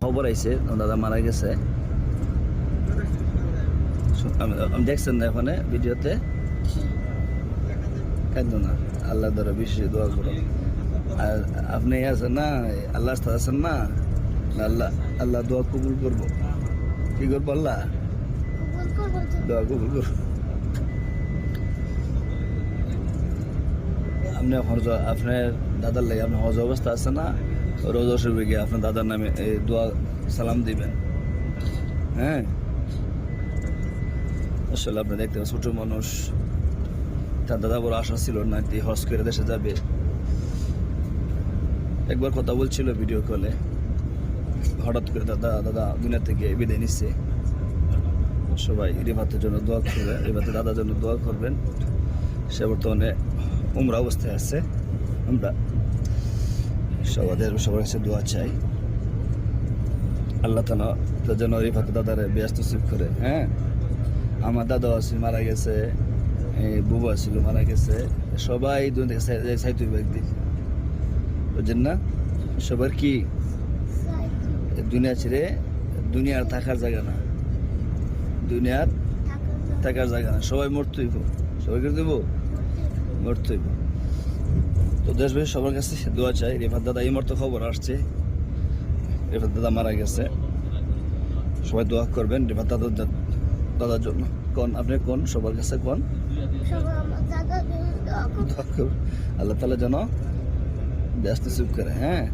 খবর আইছে দাদা মারা গেছে। আমি দেখছেন না ওখানে ভিডিওতে? কেন না আল্লাহ দ্বারা বিশেষ দোয়া করো। আর আপনি আছেন না আল্লাহ আছেন না? আল্লাহ আল্লাহ দোয়া কবুল করব। কি করব আল্লাহ? দোয়া কবুল করব। আপনি হজ আপনার দাদার লাগে আপনার হজ অবস্থা আছে না রোজা শরীফে গিয়ে আপনার দাদার নামে দোয়া সালাম দিবেন। হ্যাঁ? আসলে আপনি দেখতে পাচ্ছেন, ছোট মানুষ তার দাদা বড় আশা ছিল না যে হজ করে দেশে যাবে। একবার কথা বলছিল ভিডিও কলে হঠাৎ করে দাদা দাদা দুনিয়া থেকে বিদায় নিচ্ছে সবাই রিভাতের জন্য দোয়া করবে রিভাতের দাদার জন্য দোয়া করবেন। সে বর্তমানে উমরা অবস্থায় আছে। আমরা সবাদের, সবার কাছে দোয়া চাই। আল্লাহ তালা জন্য রিফাতে দাদারে ব্যস্ত সিপ করে হ্যাঁ? আমার দাদা আছে মারা গেছে বুবু আছিল মারা গেছে, সবাই দুনিয়া সাইতে হইবে বুঝছেন না? সবার কি? দুনিয়া ছেড়ে দুনিয়ার থাকার জায়গা না। দুনিয়ার থাকার জায়গা না। সবাই মরতে হইব। সবাই করে দেবো? মরতে হইব তো দেশবাসী সবার কাছে দোয়া চাই। রেফাত দাদা এই মর্ত খবর আসছে। রেফাত দাদা মারা গেছে। সবাই দোয়া করবেন রেফাত দাদা দাদার জন্য। কোন আপনি কোন? সবার কাছে কোন? আল্লাহ তালা যেন ব্যস্ত চুপ করে হ্যাঁ?